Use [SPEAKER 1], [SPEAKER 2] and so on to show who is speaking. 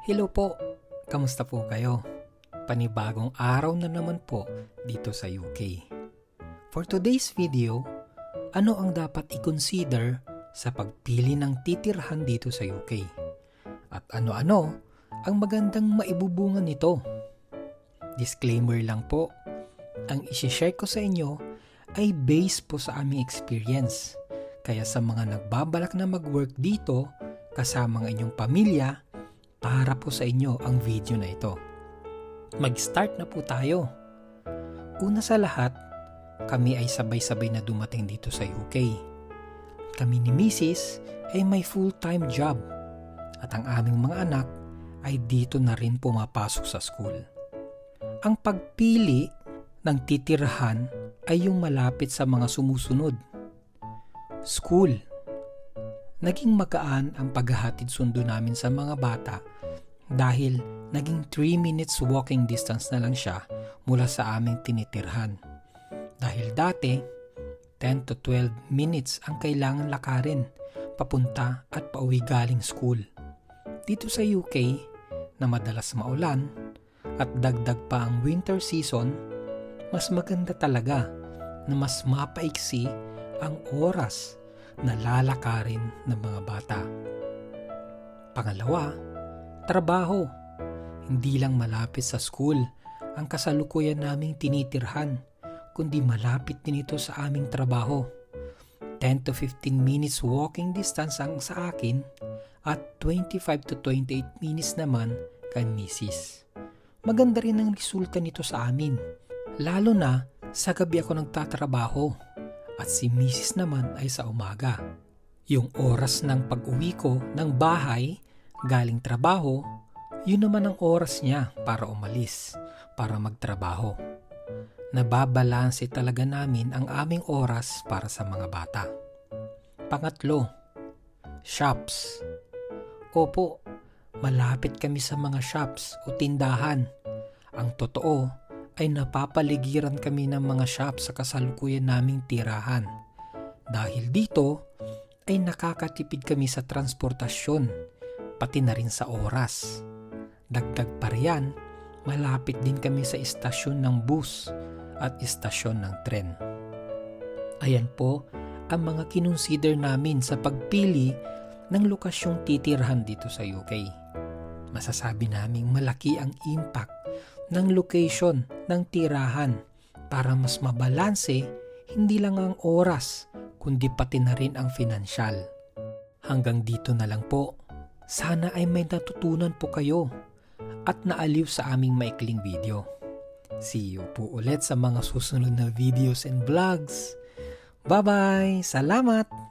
[SPEAKER 1] Hello po, kamusta po kayo? Panibagong araw na naman po dito sa UK. For today's video, ano ang dapat i-consider sa pagpili ng titirhan dito sa UK? At ano-ano ang magandang maibubungan nito? Disclaimer lang po, ang isi-share ko sa inyo ay based po sa aming experience. Kaya sa mga nagbabalak na mag-work dito kasama ang inyong pamilya, para po sa inyo ang video na ito. Mag-start na po tayo. Una sa lahat, kami ay sabay-sabay na dumating dito sa UK. Kami ni Mrs. ay may full-time job at ang aming mga anak ay dito na rin pumapasok sa school. Ang pagpili ng titirhan ay yung malapit sa mga sumusunod. School. Naging magaan ang paghahatid sundo namin sa mga bata dahil naging 3 minutes walking distance na lang siya mula sa aming tinitirhan. Dahil dati, 10 to 12 minutes ang kailangan lakarin papunta at pauwi galing school. Dito sa UK, na madalas maulan at dagdag pa ang winter season, mas maganda talaga na mas mapaiksi ang oras na lalakarin ng mga bata. Pangalawa, trabaho. Hindi lang malapit sa school ang kasalukuyan naming tinitirhan, kundi malapit din ito sa aming trabaho. 10 to 15 minutes walking distance ang sa akin at 25 to 28 minutes naman kay Mrs. Maganda rin ang resulta nito sa amin, lalo na sa gabi ako nagtatrabaho at si Mrs. naman ay sa umaga. Yung oras ng pag-uwi ko ng bahay galing trabaho, yun naman ang oras niya para umalis, para magtrabaho. Nababalanse talaga namin ang aming oras para sa mga bata. Pangatlo, shops. Opo, malapit kami sa mga shops o tindahan. Ang totoo ay napapaligiran kami ng mga shops sa kasalukuyan naming tirahan. Dahil dito ay nakakatipid kami sa transportasyon, pati na rin sa oras. Dagdag pa riyan, malapit din kami sa istasyon ng bus at istasyon ng tren. Ayan po ang mga kinonsider namin sa pagpili ng lokasyong titirhan dito sa UK. Masasabi naming malaki ang impact ng location ng tirahan para mas mabalanse hindi lang ang oras kundi pati na rin ang financial. Hanggang dito na lang po. Sana ay may natutunan po kayo at naaliw sa aming maikling video. See you po ulit sa mga susunod na videos and vlogs. Bye-bye! Salamat!